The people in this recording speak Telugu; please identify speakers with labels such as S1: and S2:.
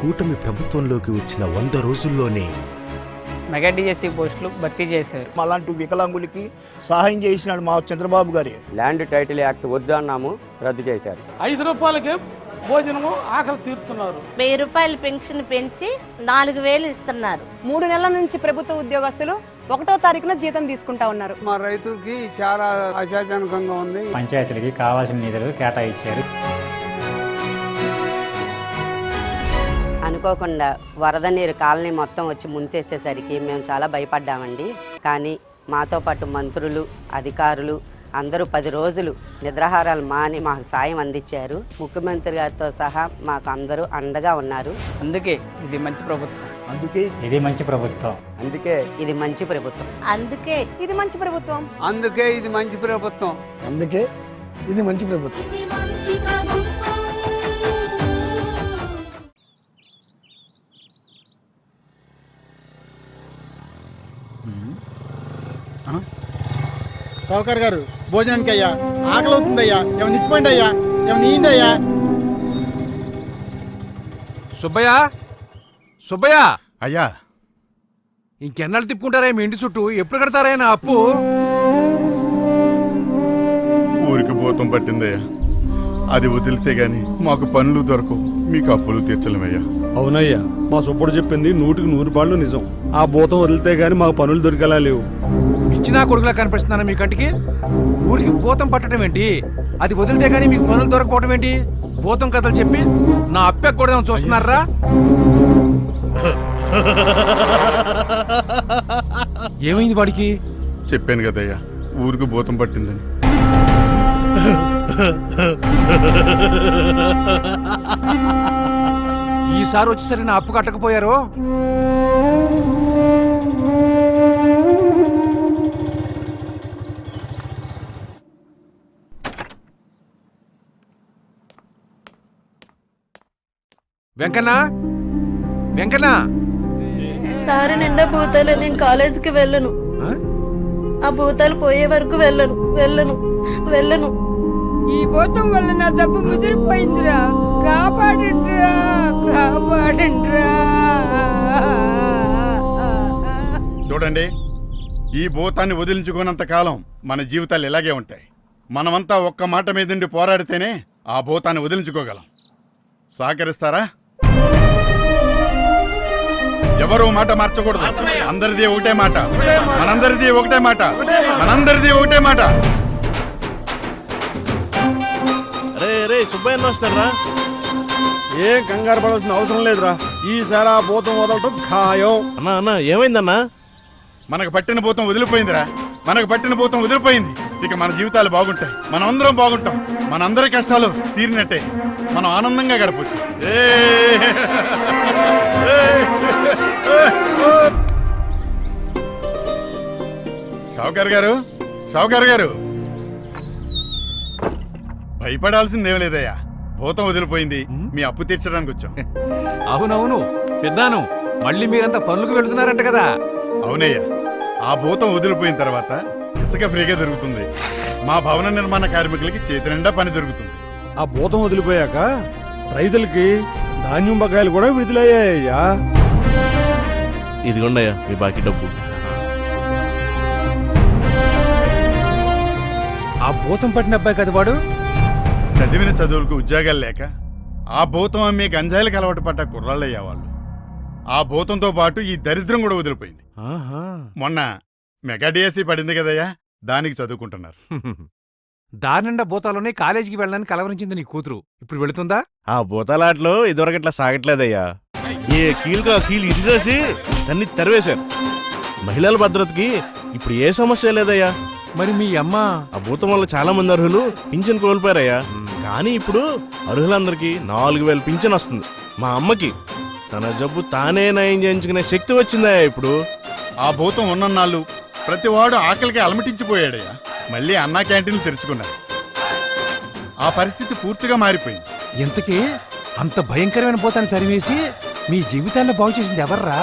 S1: కూటమి ప్రభుత్వంలోకి వచ్చిన వంద రోజుల్లోనే
S2: మెగా డిఎస్సి పోస్టులు భర్తీ చేశారు.
S3: అలాంటి వికలాంగులకి సహాయం చేసినాడు మా చంద్రబాబు గారి.
S4: ల్యాండ్ టైటిల్ యాక్ట్ వద్దు అన్నాము రద్దు చేశారు.
S5: ఐదు రూపాయలకే భోజనము ఆకలి తీరుతున్నారు.
S6: వెయ్యి రూపాయల పెన్షన్ పెంచి నాలుగు వేలు ఇస్తున్నారు.
S7: మూడు నెలల నుంచి ప్రభుత్వ ఉద్యోగస్తులు ఒకటో తారీఖున జీతం తీసుకుంటా ఉన్నారు.
S8: మా రైతులకి చాలా ఆశాజనకంగా ఉంది.
S9: పంచాయతీలకి కావాల్సిన నిధులు కేటాయించారు.
S10: అనుకోకుండా వరద నీరు కాలనీ మొత్తం వచ్చి ముంచెచ్చేసరికి మేము చాలా భయపడ్డామండి. కానీ మాతో పాటు మంత్రులు అధికారులు అందరూ పది రోజులు నిద్రాహారాలు మాని మాకు సాయం అందించారు. ముఖ్యమంత్రి గారితో సహా మాకు అందరూ అండగా ఉన్నారు.
S2: అందుకే ఇది మంచి ప్రభుత్వం.
S3: అందుకే
S9: ఇది మంచి ప్రభుత్వం.
S4: అందుకే
S10: ఇది మంచి ప్రభుత్వం.
S6: అందుకే
S7: ఇది మంచి ప్రభుత్వం.
S8: అందుకే ఇది మంచి ప్రభుత్వం.
S3: అందుకే ఇది మంచి ప్రభుత్వం.
S5: సౌకర్ గారు భోజనానికి అయ్యా ఆకలి అవుతుందయ్యా ఏమైనా ఇచ్చిపోయింది అయ్యా ఏమైనా నీయండి అయ్యా
S11: సుబ్బయ్య సుబ్బయ్య!
S5: అయ్యా!
S11: ఇంకెన్నాళ్ళు తిప్పుకుంటారా మీ ఇంటి చుట్టూ? ఎప్పుడు కడతారా నా అప్పు?
S5: ఊరికి భూతం పట్టిందయ్యా. అది వదిలితే గాని మాకు పనులు దొరకవు. మీకు అప్పులు తీర్చలేమయ్యా.
S8: అవునయ్యా. మా సుబ్బుడు చెప్పింది నూటికి నూరు పాళ్ళు నిజం. ఆ భూతం వదిలితే గాని మాకు పనులు దొరికేలా లేవు.
S11: ఇచ్చినా కొడుకులా కనిపిస్తున్నానా మీ కంటికి? ఊరికి భూతం పట్టడం ఏంటి? అది వదిలితే గానీ మీకు పనులు దొరకపోవడం ఏంటి? భూతం కథలు చెప్పి నా అప్పెక్కూడదాం చూస్తున్నారా? ఏమైంది వాడికి?
S5: చెప్పాను కదయ్యా ఊరికి భూతం పట్టిందని.
S11: ఈసారి వచ్చేసరి నా అప్పు కట్టకపోయారు? వెంకన్న? వెంకన్న?
S6: దారి నిండా భూతాలు నేను కాలేజీకి వెళ్ళను. ఆ? భూతాలు పోయే వరకు వెళ్ళను. వెళ్ళను. వెళ్ళను.
S7: ఈ భూతం వల్ల నా డబ్బు ముదిరిపోయిందిరా. కాపాడండిరా.
S5: చూడండి ఈ భూతాన్ని వదిలించుకున్నంత కాలం మన జీవితాలు ఇలాగే ఉంటాయి. మనమంతా ఒక్క మాట మీదుండి పోరాడితేనే ఆ భూతాన్ని వదిలించుకోగలం. సహకరిస్తారా? ఎవరు మాట మార్చకూడదు. అందరిది ఒకటే మాట. మనందరిది ఒకటే మాట. మనందరిది ఒకటే మాట.
S8: రే రే సుబ్బయ్య వస్తారా ఏం కంగారు పడాల్సిన అవసరం లేదురా. ఈసారి ఆ భూతం వదలటం ఖాయం. అన్నా అన్న ఏమైందన్నా
S5: మనకు పట్టిన భూతం వదిలిపోయిందిరా. మనకు పట్టిన భూతం వదిలిపోయింది. ఇక మన జీవితాలు బాగుంటాయి. మనం అందరం బాగుంటాం. మన అందరి కష్టాలు తీరినట్టే. మనం ఆనందంగా గడపచ్చు. షావుకార్ గారు షావుకార్ గారు. భయపడాల్సిందేం లేదయ్యా. భూతం వదిలిపోయింది. మీ అప్పు తీర్చడానికి వచ్చాం.
S11: అవునవును. విన్నాను. మళ్ళీ మీరంతా పనులకు వెళుతున్నారంట కదా.
S5: అవునయ్యా. ఆ భూతం వదిలిపోయిన తర్వాత ఇసుక ఫ్రీగా దొరుకుతుంది. మా భవన నిర్మాణ కార్మికులకి చేతి నిండా పని దొరుకుతుంది.
S8: ఆ భూతం వదిలిపోయాక రైతులకి ధాన్యం బకాయిలు కూడా విడుదలయ్యాయ్యా. ఇదిగోండయ్యా మీ బాకీ డబ్బు.
S11: ఆ భూతం పట్టిన అబ్బాయి కదా వాడు?
S5: చదివిన చదువులకు ఉద్యోగాలు లేక ఆ భూతం అమ్మే గంజాయిలకు అలవాటు పడ్డ కుర్రాళ్ళయ్యా వాళ్ళు. ఆ భూతంతో పాటు ఈ దరిద్రం కూడా వదిలిపోయింది. మొన్న మెగా డిఎస్సి పడింది కదయ్యా దానికి చదువుకుంటున్నారు.
S11: దారి నిండా భూతాలోనే కాలేజీకి వెళ్ళడానికి కలవరించింది నీ కూతురు. ఇప్పుడు వెళుతుందా?
S8: ఆ భూతాలాట్లో ఇదివరకు ఇట్లా సాగట్లేదయ్యా. ఏ కీలుగా కీలు ఇరిసేసి దాన్ని తెరవేశారు. మహిళల భద్రతకి ఇప్పుడు ఏ సమస్య లేదయ్యా.
S11: మరి మీ అమ్మ?
S8: ఆ భూతం వల్ల చాలా మంది అర్హులు పింఛన్ కోల్పోయారయ్యా. కానీ ఇప్పుడు అర్హులందరికీ నాలుగు వేలు పింఛన్ వస్తుంది. మా అమ్మకి. తన జబ్బు తానే నయం చేయించుకునే శక్తి వచ్చిందయ్యా ఇప్పుడు?
S5: ఆ భూతం ఉన్నన్నాళ్ళు ప్రతివాడు ఆకలికి అలమటించిపోయాడయ్యా మళ్ళీ అన్నా క్యాంటీన్లు తెరుచుకున్నారు. ఆ పరిస్థితి పూర్తిగా మారిపోయింది.
S11: ఇంతకీ అంత భయంకరమైన భూతాన్ని తరిమేసి మీ జీవితాన్ని బాగు చేసింది ఎవర్రా?